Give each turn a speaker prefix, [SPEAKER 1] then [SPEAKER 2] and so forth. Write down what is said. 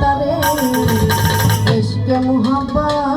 [SPEAKER 1] তারে ইশকে মোহাম্মত